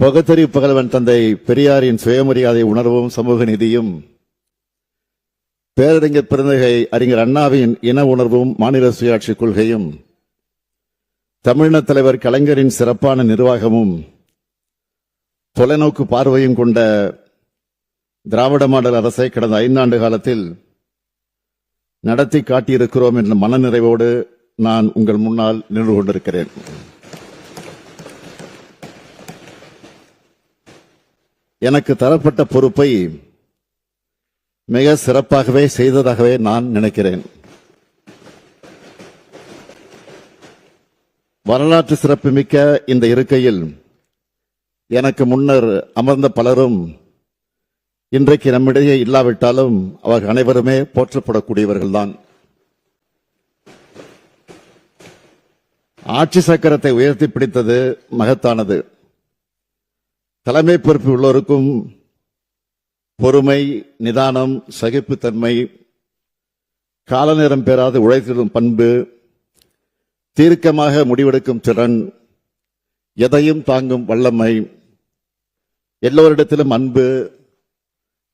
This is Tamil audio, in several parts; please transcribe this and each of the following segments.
பகுத்தறிவு பகலவன் தந்தை பெரியாரின் சுயமரியாதை உணர்வும் சமூக நிதியும் பேரறிஞர் பிறந்தகை அறிஞர் அண்ணாவின் இன உணர்வும் மாநில சுயாட்சி கொள்கையும் தமிழின தலைவர் கலைஞரின் சிறப்பான நிர்வாகமும் தொலைநோக்கு பார்வையும் கொண்ட திராவிட மாடல் அரசை கடந்த ஐந்தாண்டு காலத்தில் நடத்தி காட்டியிருக்கிறோம் என்ற மனநிறைவோடு நான் உங்கள் முன்னால் நின்று கொண்டிருக்கிறேன். எனக்கு தரப்பட்ட பொறுப்பை மிக சிறப்பாகவே செய்ததாகவே நான் நினைக்கிறேன். வரலாற்று சிறப்புமிக்க இந்த இருக்கையில் எனக்கு முன்னர் அமர்ந்த பலரும் இன்றைக்கு நம்மிடையே இல்லாவிட்டாலும் அவர்கள் அனைவருமே போற்றப்படக்கூடியவர்கள்தான். ஆட்சி சக்கரத்தை உயர்த்தி பிடித்தது மகத்தானது. தலைமை பொறுப்பு உள்ளோருக்கும் பொறுமை நிதானம் சகிப்புத்தன்மை கால நேரம் உழைத்திடும் பண்பு தீர்க்கமாக முடிவெடுக்கும் திறன் எதையும் தாங்கும் வல்லமை எல்லோரிடத்திலும் அன்பு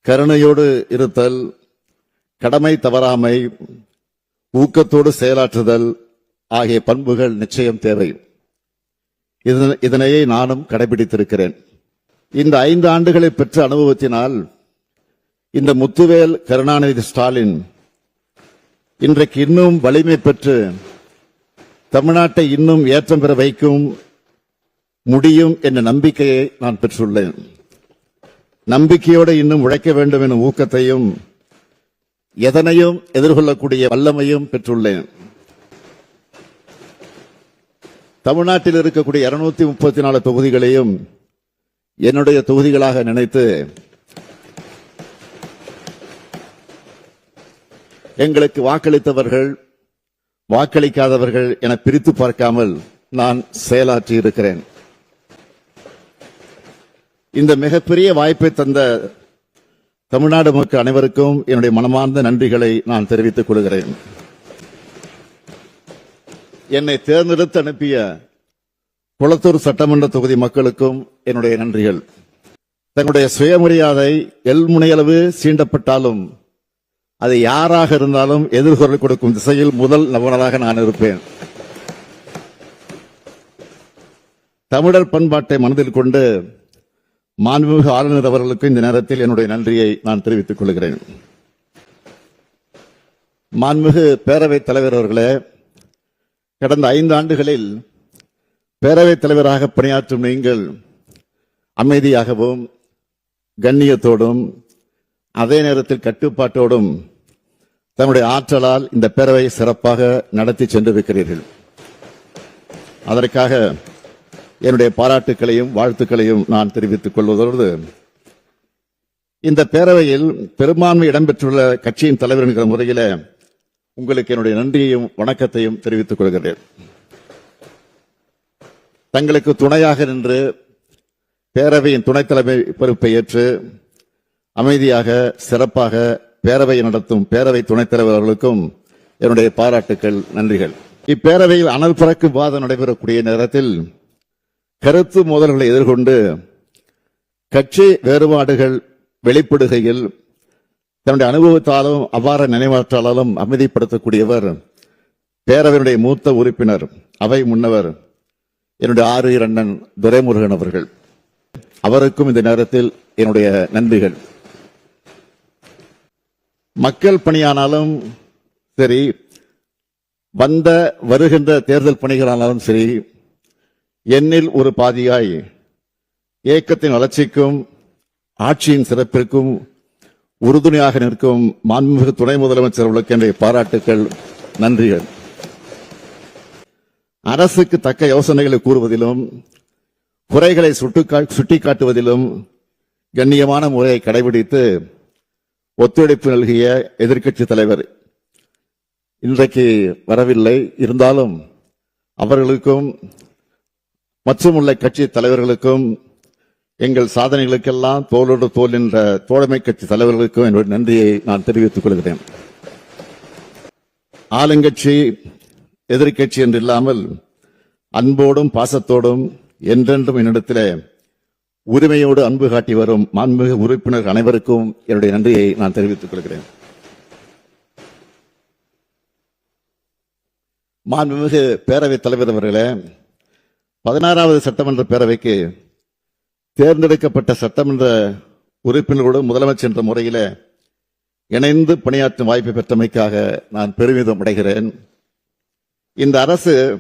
கருணையோடு இருத்தல் கடமை தவறாமை ஊக்கத்தோடு செயலாற்றுதல் ஆகிய பண்புகள் நிச்சயம் தேவை. இதனையே நானும் கடைபிடித்திருக்கிறேன். இந்த ஐந்து ஆண்டுகளை பெற்ற அனுபவத்தினால் இந்த முத்துவேல் கருணாநிதி ஸ்டாலின் இன்றைக்கு இன்னும் வலிமை பெற்று தமிழ்நாட்டை இன்னும் ஏற்றம் பெற வைக்கும் முடியும் என்ற நம்பிக்கையை நான் பெற்றுள்ளேன். நம்பிக்கையோடு இன்னும் உழைக்க வேண்டும் எனும் ஊக்கத்தையும் எதனையும் எதிர்கொள்ளக்கூடிய வல்லமையும் பெற்றுள்ளேன். தமிழ்நாட்டில் இருக்கக்கூடிய இருநூத்தி முப்பத்தி நாலு தொகுதிகளையும் என்னுடைய தொகுதிகளாக நினைத்து எங்களுக்கு வாக்களித்தவர்கள் வாக்களிக்காதவர்கள் என பிரித்து பார்க்காமல் நான் செயலாற்றி இருக்கிறேன். இந்த மிகப்பெரிய வாய்ப்பை தந்த தமிழ்நாடு மக்கள் அனைவருக்கும் என்னுடைய மனமார்ந்த நன்றிகளை நான் தெரிவித்துக் கொள்கிறேன். என்னை தேர்ந்தெடுத்து அனுப்பிய குளத்தூர் சட்டமன்ற தொகுதி மக்களுக்கும் என்னுடைய நன்றிகள். தங்களுடைய சுயமரியாதை எல்முனையளவு சீண்டப்பட்டாலும் அது யாராக இருந்தாலும் எதிர்குரல் கொடுக்கும் திசையில் முதல் நபராக நான் இருப்பேன். தமிழர் பண்பாட்டை மனதில் கொண்டு மாண்புமிகு ஆளுநர் அவர்களுக்கு இந்த நேரத்தில் என்னுடைய நன்றியை நான் தெரிவித்துக் கொள்கிறேன். மாண்புமிகு பேரவைத் தலைவர் அவர்களே கடந்த ஐந்து ஆண்டுகளில் பேரவைத் தலைவராக பணியாற்றும் நீங்கள் அமைதியாகவும் கண்ணியத்தோடும் அதே நேரத்தில் கட்டுப்பாட்டோடும் தன்னுடைய ஆற்றலால் இந்த பேரவை சிறப்பாக நடத்தி சென்றிருக்கிறீர்கள். அதற்காக என்னுடைய பாராட்டுக்களையும் வாழ்த்துக்களையும் நான் தெரிவித்துக் கொள்வதோடு இந்த பேரவையில் பெரும்பான்மை இடம்பெற்றுள்ள கட்சியின் தலைவர் என்கிற முறையில் உங்களுக்கு என்னுடைய நன்றியையும் வணக்கத்தையும் தெரிவித்துக் கொள்கிறேன். தங்களுக்கு துணையாக நின்று பேரவையின் துணைத் தலைமை பொறுப்பை ஏற்று அமைதியாக சிறப்பாக பேரவை நடத்தும் பேரவை துணைத் தலைவர் அவர்களுக்கும் என்னுடைய பாராட்டுக்கள் நன்றிகள். இப்பேரவையில் அனல் பறக்கும் வாதம் நடைபெறக்கூடிய நேரத்தில் கருத்து மோதல்களை எதிர்கொண்டு கட்சி வேறுபாடுகள் வெளிப்படுகையில் தன்னுடைய அனுபவத்தாலும் அபார நினைவாற்றலாலும் அமைதிப்படுத்தக்கூடியவர் பேரவையினுடைய மூத்த உறுப்பினர் அவை முன்னவர் என்னுடைய ஆறு அண்ணன் துரைமுருகன் அவர்கள். அவருக்கும் இந்த நேரத்தில் என்னுடைய நன்றிகள். மக்கள் பணியானாலும் சரி வந்த வருகின்ற தேர்தல் பணிகளானாலும் சரி எண்ணில் ஒரு பாதியாய் இயக்கத்தின் வளர்ச்சிக்கும் ஆட்சியின் சிறப்பிற்கும் உறுதுணையாக நிற்கும் மாண்புமிகு துணை முதலமைச்சர் அவர்களுக்கு என்னுடைய பாராட்டுக்கள் நன்றிகள். அரசுக்கு தக்க யோசனைகளை கூறுவதிலும் குறைகளை சுட்டுக்கா- சுட்டிக்காட்டுவதிலும் கண்ணியமான முறையை கடைபிடித்து ஒத்துழைப்பு நல்கிய எதிர்க்கட்சி தலைவர் இன்றைக்கு வரவில்லை. இருந்தாலும் அவர்களுக்கும் மற்றும் உள்ள கட்சி தலைவர்களுக்கும் எங்கள் சாதனைகளுக்கெல்லாம் தோளோடு தோல் என்ற தோழமை கட்சி தலைவர்களுக்கும் என்னுடைய நன்றியை நான் தெரிவித்துக் கொள்கிறேன். ஆளுங்கட்சி எதிர்கட்சி என்று இல்லாமல் அன்போடும் பாசத்தோடும் என்றென்றும் என்னிடத்திலே உரிமையோடு அன்பு காட்டி வரும் மாண்புமிகு உறுப்பினர் அனைவருக்கும் என்னுடைய நன்றியை நான் தெரிவித்துக் கொள்கிறேன். மாண்புமிகு பேரவைத் தலைவர் அவர்களே பதினாறாவது சட்டமன்ற பேரவைக்கு தேர்ந்தெடுக்கப்பட்ட சட்டமன்ற உறுப்பினர்களோடு முதலமைச்சர் என்ற முறையில இணைந்து பணியாற்றும் வாய்ப்பை பெற்றமைக்காக நான் பெருமிதம் அடைகிறேன். இந்த அரசு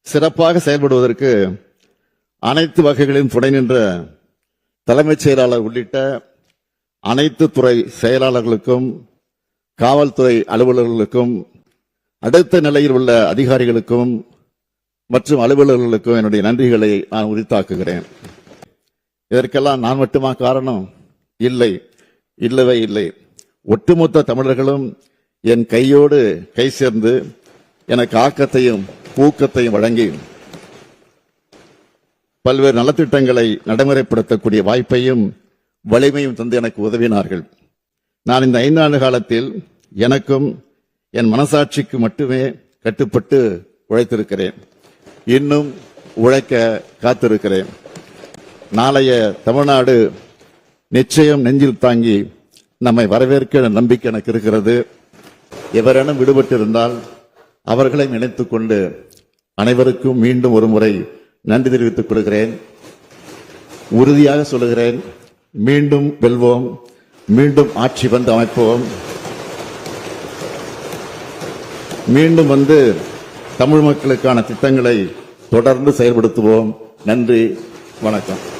சிறப்பாக செயல்படுவதற்கு அனைத்து வகைகளிலும் துணை நின்ற தலைமைச் செயலாளர் உள்ளிட்ட அனைத்து துறை செயலாளர்களுக்கும் காவல்துறை அலுவலர்களுக்கும் அடுத்த நிலையில் உள்ள அதிகாரிகளுக்கும் மற்றும் அலுவலர்களுக்கும் என்னுடைய நன்றிகளை நான் உரித்தாக்குகிறேன். இதற்கெல்லாம் நான் மட்டுமா காரணம்? இல்லை. இல்லவே இல்லை. ஒட்டுமொத்த தமிழர்களும் என் கையோடு கை சேர்ந்து எனக்கு ஆக்கத்தையும் ஊக்கத்தையும் வழங்கி பல்வேறு நலத்திட்டங்களை நடைமுறைப்படுத்தக்கூடிய வாய்ப்பையும் வலிமையும் தந்து எனக்கு உதவினார்கள். நான் இந்த ஐந்தாண்டு காலத்தில் எனக்கும் என் மனசாட்சிக்கு மட்டுமே கட்டுப்பட்டு உழைத்திருக்கிறேன். இன்னும் உழைக்க காத்திருக்கிறேன். நாளைய தமிழ்நாடு நிச்சயம் நெஞ்சில் தாங்கி நம்மை வரவேற்க நம்பிக்கை எனக்கு இருக்கிறது. எவரேனும் விடுபட்டிருந்தால் அவர்களை நினைத்துக் கொண்டு அனைவருக்கும் மீண்டும் ஒரு முறை நன்றி தெரிவித்துக் கொள்கிறேன். உறுதியாக சொல்லுகிறேன். மீண்டும் வெல்வோம். மீண்டும் ஆட்சி வந்து அமைப்போம். மீண்டும் வந்து தமிழ் மக்களுக்கான திட்டங்களை தொடர்ந்து செயல்படுத்துவோம். நன்றி. வணக்கம்.